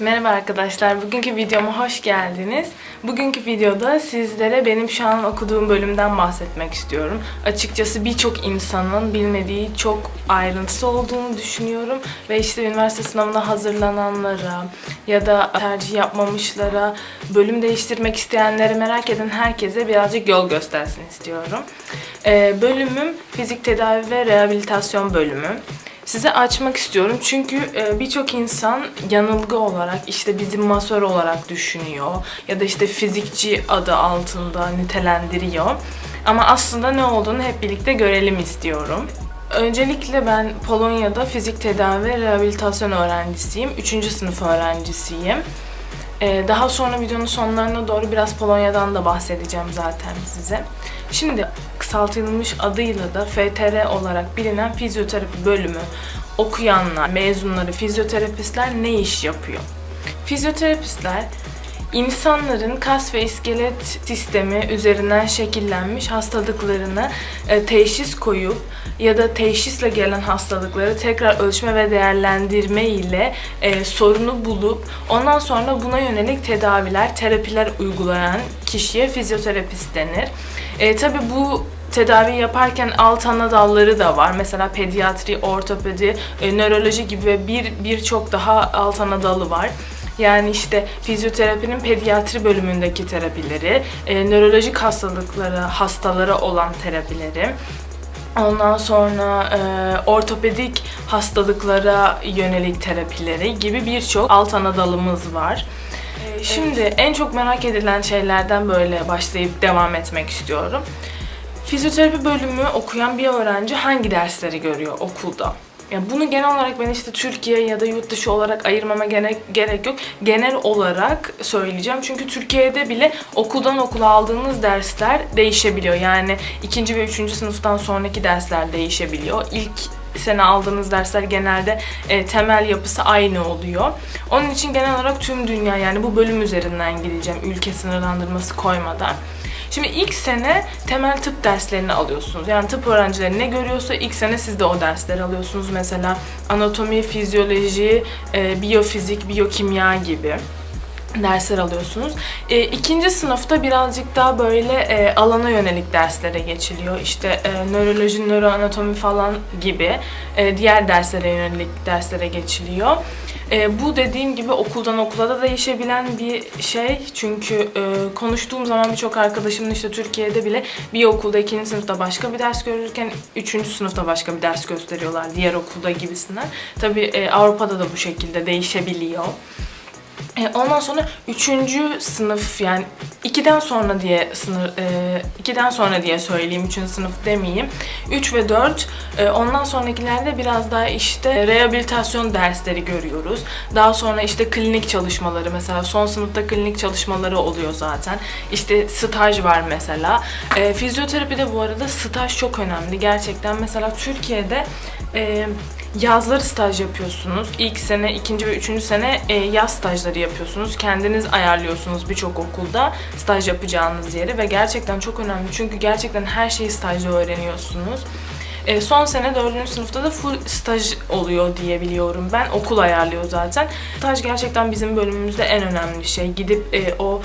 Merhaba arkadaşlar, bugünkü videoma hoş geldiniz. Bugünkü videoda sizlere benim şu an okuduğum bölümden bahsetmek istiyorum. Açıkçası birçok insanın bilmediği çok ayrıntısı olduğunu düşünüyorum. Ve işte üniversite sınavına hazırlananlara ya da tercih yapmamışlara, bölüm değiştirmek isteyenleri merak eden herkese birazcık yol göstersin istiyorum. Ee, bölümüm fizik tedavi ve rehabilitasyon bölümü. Size açmak istiyorum çünkü e, birçok insan yanılgı olarak işte bizim masör olarak düşünüyor ya da işte fizikçi adı altında nitelendiriyor. Ama aslında ne olduğunu hep birlikte görelim istiyorum. Öncelikle ben Polonya'da fizik tedavi rehabilitasyon öğrencisiyim. 3. sınıf öğrencisiyim. Ee, daha sonra videonun sonlarına doğru biraz Polonya'dan da bahsedeceğim zaten size. Şimdi kısaltılmış adıyla da FTR olarak bilinen fizyoterapi bölümü okuyanlar, mezunları, fizyoterapistler ne iş yapıyor? Fizyoterapistler insanların kas ve iskelet sistemi üzerinden şekillenmiş hastalıklarını e, teşhis koyup ya da teşhisle gelen hastalıkları tekrar ölçme ve değerlendirme ile e, sorunu bulup ondan sonra buna yönelik tedaviler, terapiler uygulayan kişiye fizyoterapist denir. E, Tabi bu tedavi yaparken alt ana dalları da var. Mesela pediatri, ortopedi, e, nöroloji gibi bir birçok daha alt ana dalı var. Yani işte fizyoterapinin pediatri bölümündeki terapileri, e, nörolojik hastalıkları, hastalara olan terapileri, Ondan sonra e, ortopedik hastalıklara yönelik terapileri gibi birçok alt ana dalımız var. E, Şimdi en çok merak edilen şeylerden böyle başlayıp devam etmek istiyorum. Fizyoterapi bölümü okuyan bir öğrenci hangi dersleri görüyor okulda? Ya bunu genel olarak ben işte Türkiye ya da yurt dışı olarak ayırmama gerek, gerek yok. Genel olarak söyleyeceğim. Çünkü Türkiye'de bile okuldan okula aldığınız dersler değişebiliyor. Yani ikinci ve üçüncü sınıftan sonraki dersler değişebiliyor. İlk sene aldığınız dersler genelde e, temel yapısı aynı oluyor. Onun için genel olarak tüm dünya yani bu bölüm üzerinden gideceğim ülke sınırlandırması koymadan. Şimdi ilk sene temel tıp derslerini alıyorsunuz. Yani tıp öğrencileri ne görüyorsa ilk sene siz de o dersleri alıyorsunuz. Mesela anatomi, fizyoloji, e, biyofizik, biyokimya gibi dersler alıyorsunuz. E, ikinci sınıfta birazcık daha böyle e, alana yönelik derslere geçiliyor. İşte e, nöroloji, nöroanatomi falan gibi e, diğer derslere yönelik derslere geçiliyor. E, bu dediğim gibi okuldan okula da değişebilen bir şey. Çünkü e, konuştuğum zaman birçok arkadaşımın işte Türkiye'de bile bir okulda ikinci sınıfta başka bir ders görürken üçüncü sınıfta başka bir ders gösteriyorlar diğer okulda gibisinden. Tabii e, Avrupa'da da bu şekilde değişebiliyor. E, ondan sonra üçüncü sınıf yani ikiden sonra diye sınır e, ikiden sonra diye söyleyeyim üçüncü sınıf demeyeyim. 3 ve 4 e, ondan sonrakilerde biraz daha işte rehabilitasyon dersleri görüyoruz. Daha sonra işte klinik çalışmaları mesela son sınıfta klinik çalışmaları oluyor zaten. İşte staj var mesela. E, fizyoterapide bu arada staj çok önemli. Gerçekten mesela Türkiye'de e, yazları staj yapıyorsunuz. İlk sene, ikinci ve üçüncü sene e, yaz stajları yapıyorsunuz. Kendiniz ayarlıyorsunuz birçok okulda staj yapacağınız yeri ve gerçekten çok önemli. Çünkü gerçekten her şeyi stajda öğreniyorsunuz. E, son sene dördüncü sınıfta da full staj oluyor diye biliyorum ben. Okul ayarlıyor zaten. Staj gerçekten bizim bölümümüzde en önemli şey. Gidip e, o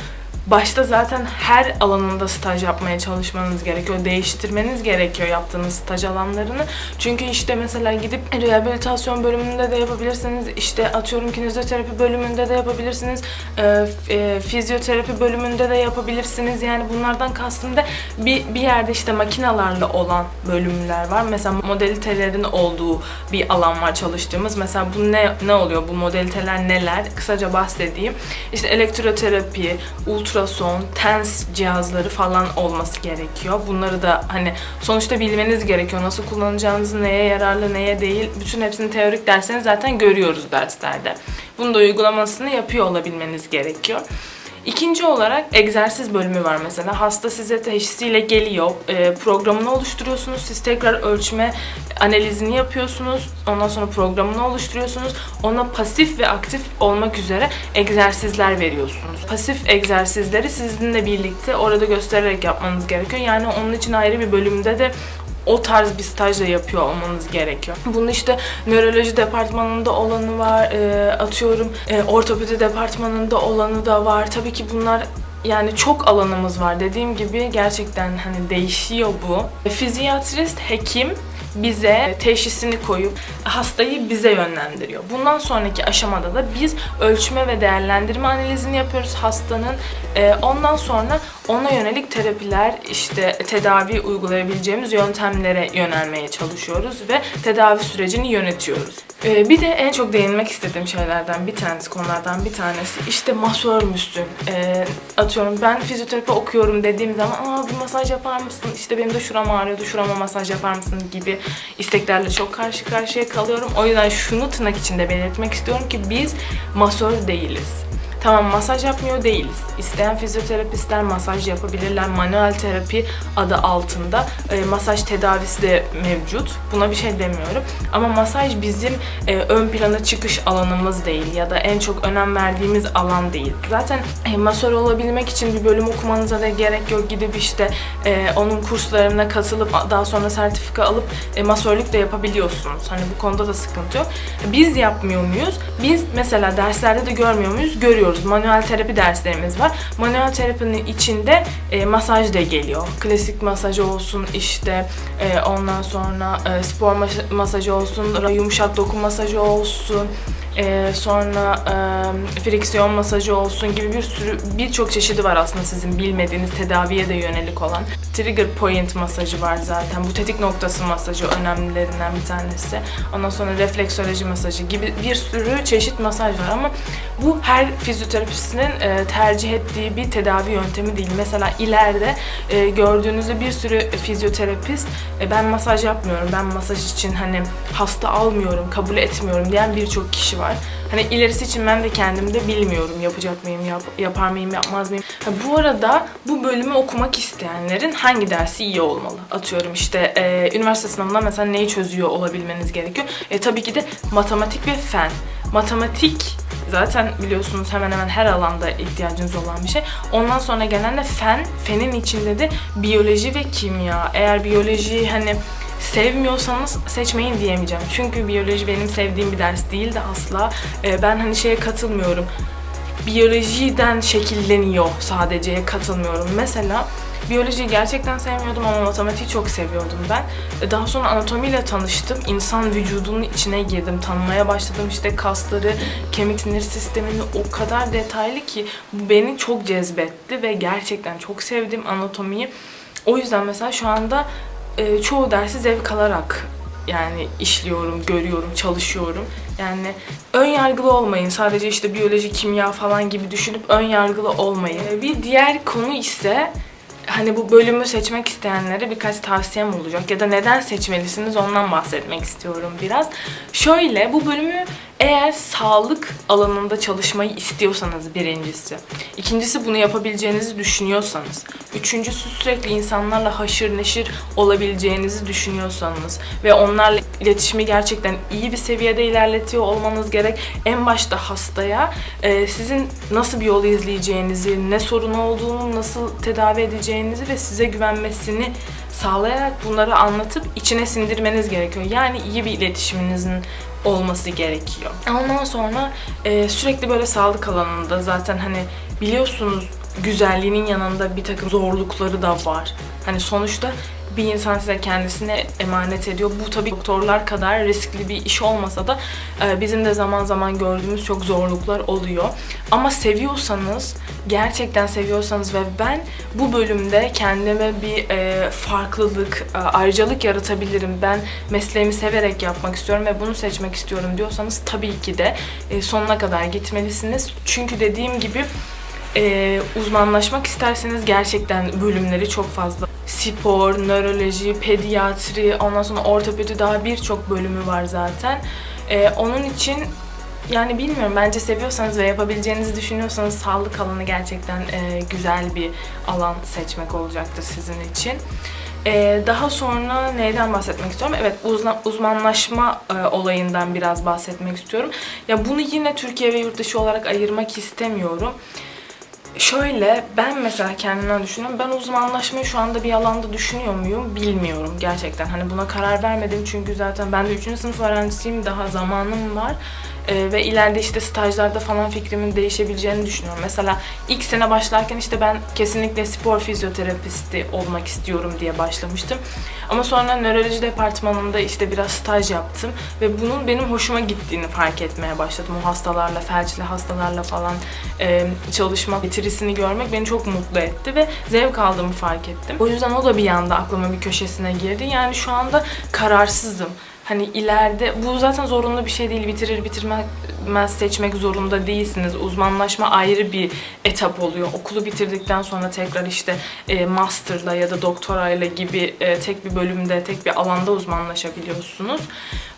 başta zaten her alanında staj yapmaya çalışmanız gerekiyor. Değiştirmeniz gerekiyor yaptığınız staj alanlarını. Çünkü işte mesela gidip rehabilitasyon bölümünde de yapabilirsiniz. İşte atıyorum kinezyoterapi bölümünde de yapabilirsiniz. E, e, fizyoterapi bölümünde de yapabilirsiniz. Yani bunlardan kastım da bir, bir yerde işte makinalarla olan bölümler var. Mesela modalitelerin olduğu bir alan var çalıştığımız. Mesela bu ne ne oluyor? Bu modaliteler neler? Kısaca bahsedeyim. İşte elektroterapi, ultrason, TENS cihazları falan olması gerekiyor. Bunları da hani sonuçta bilmeniz gerekiyor. Nasıl kullanacağınızı, neye yararlı, neye değil. Bütün hepsini teorik derslerini zaten görüyoruz derslerde. Bunu da uygulamasını yapıyor olabilmeniz gerekiyor. İkinci olarak egzersiz bölümü var mesela. Hasta size teşhisiyle geliyor. E, programını oluşturuyorsunuz. Siz tekrar ölçme analizini yapıyorsunuz. Ondan sonra programını oluşturuyorsunuz. Ona pasif ve aktif olmak üzere egzersizler veriyorsunuz. Pasif egzersizleri sizinle birlikte orada göstererek yapmanız gerekiyor. Yani onun için ayrı bir bölümde de o tarz bir stajla yapıyor olmanız gerekiyor. Bunun işte nöroloji departmanında olanı var, e, atıyorum e, ortopedi departmanında olanı da var. Tabii ki bunlar yani çok alanımız var. Dediğim gibi gerçekten hani değişiyor bu. Fizyatrist, hekim bize teşhisini koyup hastayı bize yönlendiriyor. Bundan sonraki aşamada da biz ölçme ve değerlendirme analizini yapıyoruz hastanın. Ee, ondan sonra ona yönelik terapiler, işte tedavi uygulayabileceğimiz yöntemlere yönelmeye çalışıyoruz ve tedavi sürecini yönetiyoruz. Ee, bir de en çok değinmek istediğim şeylerden bir tanesi, konulardan bir tanesi işte masör müsün? Ee, atıyorum ben fizyoterapi okuyorum dediğim zaman aa bir masaj yapar mısın? İşte benim de şuram ağrıyordu, şurama masaj yapar mısın gibi isteklerle çok karşı karşıya kalıyorum. O yüzden şunu tırnak içinde belirtmek istiyorum ki biz masör değiliz. Tamam masaj yapmıyor değiliz. İsteyen fizyoterapistler masaj yapabilirler. Manuel terapi adı altında e, masaj tedavisi de mevcut. Buna bir şey demiyorum. Ama masaj bizim e, ön plana çıkış alanımız değil ya da en çok önem verdiğimiz alan değil. Zaten e, masör olabilmek için bir bölüm okumanıza da gerek yok. Gidip işte e, onun kurslarına katılıp daha sonra sertifika alıp e, masörlük de yapabiliyorsunuz. Hani bu konuda da sıkıntı yok. Biz yapmıyor muyuz? Biz mesela derslerde de görmüyor muyuz? Görüyoruz. Manuel terapi derslerimiz var. Manuel terapinin içinde e, masaj da geliyor. Klasik masajı olsun işte e, ondan sonra e, spor mas- masajı olsun, yumuşak doku masajı olsun. E, sonra e, friksiyon masajı olsun gibi bir sürü birçok çeşidi var aslında sizin bilmediğiniz tedaviye de yönelik olan. Trigger point masajı var zaten. Bu tetik noktası masajı önemlilerinden bir tanesi. Ondan sonra refleksoloji masajı gibi bir sürü çeşit masaj var ama bu her fizyoterapistin e, tercih ettiği bir tedavi yöntemi değil. Mesela ileride e, gördüğünüzde bir sürü fizyoterapist e, ben masaj yapmıyorum, ben masaj için hani hasta almıyorum, kabul etmiyorum diyen birçok kişi var. Hani ilerisi için ben de kendimde bilmiyorum yapacak mıyım, yap- yapar mıyım, yapmaz mıyım. Ha, bu arada bu bölümü okumak isteyenlerin hangi dersi iyi olmalı? Atıyorum işte e, üniversite sınavında mesela neyi çözüyor olabilmeniz gerekiyor. E, tabii ki de matematik ve fen. Matematik zaten biliyorsunuz hemen hemen her alanda ihtiyacınız olan bir şey. Ondan sonra gelen de fen, fenin içinde de biyoloji ve kimya. Eğer biyolojiyi hani sevmiyorsanız seçmeyin diyemeyeceğim. Çünkü biyoloji benim sevdiğim bir ders değil de asla. Ee, ben hani şeye katılmıyorum. Biyolojiden şekilleniyor sadece katılmıyorum. Mesela Biyolojiyi gerçekten sevmiyordum ama matematiği çok seviyordum ben. E, Daha sonra anatomiyle tanıştım. İnsan vücudunun içine girdim. Tanımaya başladım işte kasları, kemik sinir sistemini o kadar detaylı ki bu beni çok cezbetti ve gerçekten çok sevdim anatomiyi. O yüzden mesela şu anda e, çoğu dersi zevk alarak yani işliyorum, görüyorum, çalışıyorum. Yani ön yargılı olmayın. Sadece işte biyoloji, kimya falan gibi düşünüp ön yargılı olmayın. E, Bir diğer konu ise hani bu bölümü seçmek isteyenlere birkaç tavsiyem olacak ya da neden seçmelisiniz ondan bahsetmek istiyorum biraz. Şöyle bu bölümü eğer sağlık alanında çalışmayı istiyorsanız birincisi. İkincisi bunu yapabileceğinizi düşünüyorsanız. Üçüncüsü sürekli insanlarla haşır neşir olabileceğinizi düşünüyorsanız ve onlarla iletişimi gerçekten iyi bir seviyede ilerletiyor olmanız gerek. En başta hastaya e, sizin nasıl bir yolu izleyeceğinizi, ne sorun olduğunu, nasıl tedavi edeceğinizi ve size güvenmesini sağlayarak bunları anlatıp içine sindirmeniz gerekiyor. Yani iyi bir iletişiminizin olması gerekiyor. Ondan sonra e, sürekli böyle sağlık alanında zaten hani biliyorsunuz güzelliğinin yanında bir takım zorlukları da var. Hani sonuçta bir insan size kendisine emanet ediyor. Bu tabii doktorlar kadar riskli bir iş olmasa da e, bizim de zaman zaman gördüğümüz çok zorluklar oluyor. Ama seviyorsanız, gerçekten seviyorsanız ve ben bu bölümde kendime bir e, farklılık, e, ayrıcalık yaratabilirim. Ben mesleğimi severek yapmak istiyorum ve bunu seçmek istiyorum diyorsanız tabii ki de sonuna kadar gitmelisiniz. Çünkü dediğim gibi uzmanlaşmak isterseniz gerçekten bölümleri çok fazla. Spor, nöroloji, pediatri, ondan sonra ortopedi daha birçok bölümü var zaten. E, onun için yani bilmiyorum bence seviyorsanız ve yapabileceğinizi düşünüyorsanız sağlık alanı gerçekten e, güzel bir alan seçmek olacaktır sizin için. E, daha sonra neyden bahsetmek istiyorum? Evet uzla- uzmanlaşma e, olayından biraz bahsetmek istiyorum. Ya bunu yine Türkiye ve yurt dışı olarak ayırmak istemiyorum. Şöyle ben mesela kendimden düşünüyorum. Ben uzmanlaşmayı şu anda bir alanda düşünüyor muyum bilmiyorum gerçekten. Hani buna karar vermedim çünkü zaten ben de 3. sınıf öğrencisiyim. Daha zamanım var. Ee, ve ileride işte stajlarda falan fikrimin değişebileceğini düşünüyorum. Mesela ilk sene başlarken işte ben kesinlikle spor fizyoterapisti olmak istiyorum diye başlamıştım. Ama sonra nöroloji departmanında işte biraz staj yaptım ve bunun benim hoşuma gittiğini fark etmeye başladım. O hastalarla, felçli hastalarla falan e, çalışmak, getirisini görmek beni çok mutlu etti ve zevk aldığımı fark ettim. O yüzden o da bir yanda aklıma bir köşesine girdi. Yani şu anda kararsızım. Hani ileride bu zaten zorunlu bir şey değil. Bitirir bitirmez seçmek zorunda değilsiniz. Uzmanlaşma ayrı bir etap oluyor. Okulu bitirdikten sonra tekrar işte e, master'la ya da doktorayla gibi e, tek bir bölümde, tek bir alanda uzmanlaşabiliyorsunuz.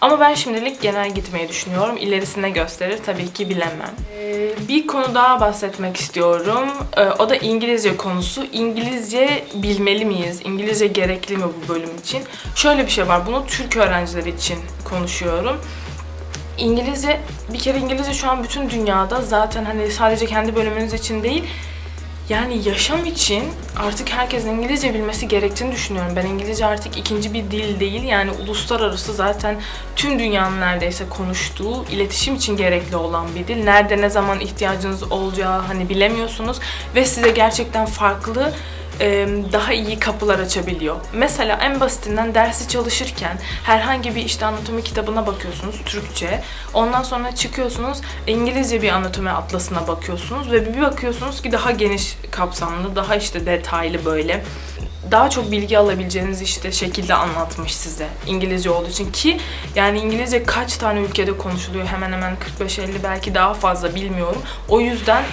Ama ben şimdilik genel gitmeyi düşünüyorum. İlerisine gösterir tabii ki bilemem. E, bir konu daha bahsetmek istiyorum. E, o da İngilizce konusu. İngilizce bilmeli miyiz? İngilizce gerekli mi bu bölüm için? Şöyle bir şey var. Bunu Türk öğrencileri için konuşuyorum. İngilizce, bir kere İngilizce şu an bütün dünyada zaten hani sadece kendi bölümünüz için değil, yani yaşam için artık herkesin İngilizce bilmesi gerektiğini düşünüyorum. Ben İngilizce artık ikinci bir dil değil yani uluslararası zaten tüm dünyanın neredeyse konuştuğu, iletişim için gerekli olan bir dil. Nerede ne zaman ihtiyacınız olacağı hani bilemiyorsunuz ve size gerçekten farklı daha iyi kapılar açabiliyor. Mesela en basitinden dersi çalışırken herhangi bir işte anatomi kitabına bakıyorsunuz Türkçe. Ondan sonra çıkıyorsunuz İngilizce bir anatomi atlasına bakıyorsunuz ve bir bakıyorsunuz ki daha geniş kapsamlı, daha işte detaylı böyle daha çok bilgi alabileceğiniz işte şekilde anlatmış size İngilizce olduğu için ki yani İngilizce kaç tane ülkede konuşuluyor hemen hemen 45-50 belki daha fazla bilmiyorum. O yüzden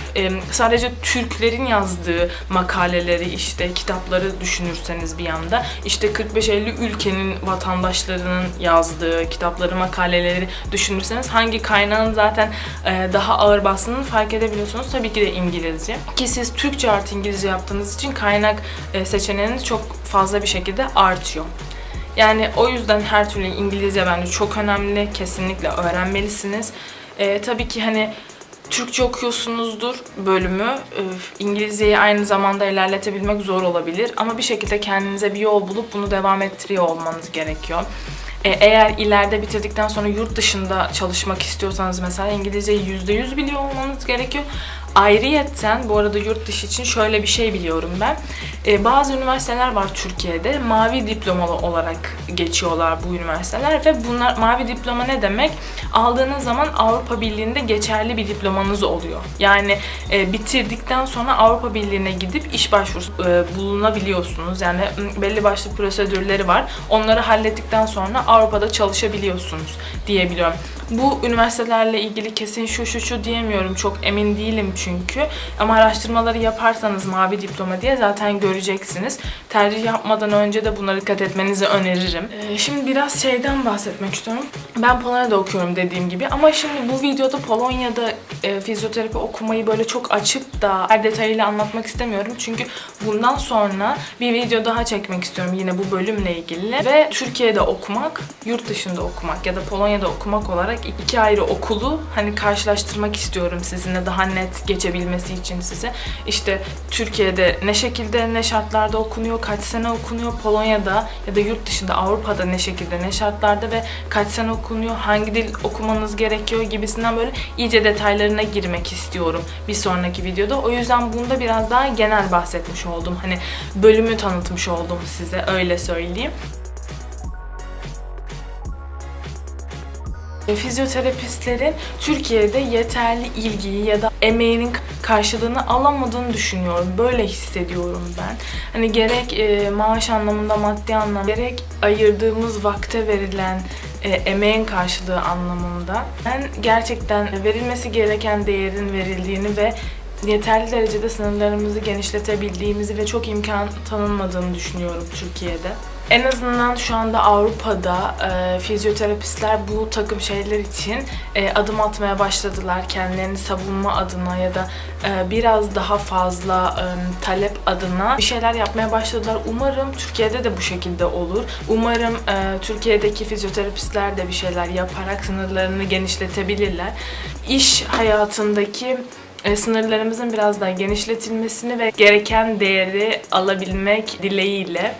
sadece Türklerin yazdığı makaleleri işte kitapları düşünürseniz bir yanda işte 45-50 ülkenin vatandaşlarının yazdığı kitapları makaleleri düşünürseniz hangi kaynağın zaten e, daha ağır bastığını fark edebiliyorsunuz. Tabii ki de İngilizce. Ki siz Türkçe artı İngilizce yaptığınız için kaynak e, seçeneğiniz çok fazla bir şekilde artıyor. Yani o yüzden her türlü İngilizce bence çok önemli. Kesinlikle öğrenmelisiniz. Ee, tabii ki hani Türkçe okuyorsunuzdur bölümü. Ee, İngilizceyi aynı zamanda ilerletebilmek zor olabilir. Ama bir şekilde kendinize bir yol bulup bunu devam ettiriyor olmanız gerekiyor. Ee, eğer ileride bitirdikten sonra yurt dışında çalışmak istiyorsanız mesela İngilizceyi %100 biliyor olmanız gerekiyor. Ayrıyetten bu arada yurt dışı için şöyle bir şey biliyorum ben. Ee, bazı üniversiteler var Türkiye'de. Mavi diplomalı olarak geçiyorlar bu üniversiteler ve bunlar mavi diploma ne demek? Aldığınız zaman Avrupa Birliği'nde geçerli bir diplomanız oluyor. Yani e, bitirdikten sonra Avrupa Birliği'ne gidip iş başvurusu e, bulunabiliyorsunuz. Yani belli başlı prosedürleri var. Onları hallettikten sonra Avrupa'da çalışabiliyorsunuz diyebiliyorum. Bu üniversitelerle ilgili kesin şu şu şu diyemiyorum. Çok emin değilim çünkü. Ama araştırmaları yaparsanız mavi diploma diye zaten göreceksiniz. Tercih yapmadan önce de bunlara dikkat etmenizi öneririm. Ee, şimdi biraz şeyden bahsetmek istiyorum. Ben Polonya'da okuyorum dediğim gibi ama şimdi bu videoda Polonya'da e, fizyoterapi okumayı böyle çok açıp da her detayıyla anlatmak istemiyorum. Çünkü bundan sonra bir video daha çekmek istiyorum yine bu bölümle ilgili. Ve Türkiye'de okumak, yurt dışında okumak ya da Polonya'da okumak olarak iki ayrı okulu hani karşılaştırmak istiyorum sizinle daha net geçebilmesi için size. İşte Türkiye'de ne şekilde ne şartlarda okunuyor, kaç sene okunuyor, Polonya'da ya da yurt dışında Avrupa'da ne şekilde ne şartlarda ve kaç sene okunuyor, hangi dil okumanız gerekiyor gibisinden böyle iyice detaylarına girmek istiyorum bir sonraki videoda. O yüzden bunda biraz daha genel bahsetmiş oldum. Hani bölümü tanıtmış oldum size öyle söyleyeyim. Fizyoterapistlerin Türkiye'de yeterli ilgiyi ya da emeğinin karşılığını alamadığını düşünüyorum. Böyle hissediyorum ben. Hani gerek e, maaş anlamında, maddi anlamda, gerek ayırdığımız vakte verilen e, emeğin karşılığı anlamında. Ben gerçekten verilmesi gereken değerin verildiğini ve yeterli derecede sınırlarımızı genişletebildiğimizi ve çok imkan tanınmadığını düşünüyorum Türkiye'de. En azından şu anda Avrupa'da e, fizyoterapistler bu takım şeyler için e, adım atmaya başladılar. Kendilerini savunma adına ya da e, biraz daha fazla e, talep adına bir şeyler yapmaya başladılar. Umarım Türkiye'de de bu şekilde olur. Umarım e, Türkiye'deki fizyoterapistler de bir şeyler yaparak sınırlarını genişletebilirler. İş hayatındaki e, sınırlarımızın biraz daha genişletilmesini ve gereken değeri alabilmek dileğiyle.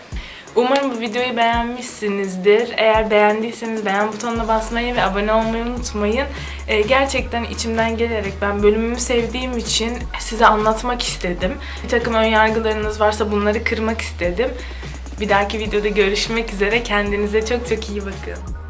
Umarım bu videoyu beğenmişsinizdir. Eğer beğendiyseniz beğen butonuna basmayı ve abone olmayı unutmayın. Ee, gerçekten içimden gelerek ben bölümümü sevdiğim için size anlatmak istedim. Bir takım önyargılarınız varsa bunları kırmak istedim. Bir dahaki videoda görüşmek üzere. Kendinize çok çok iyi bakın.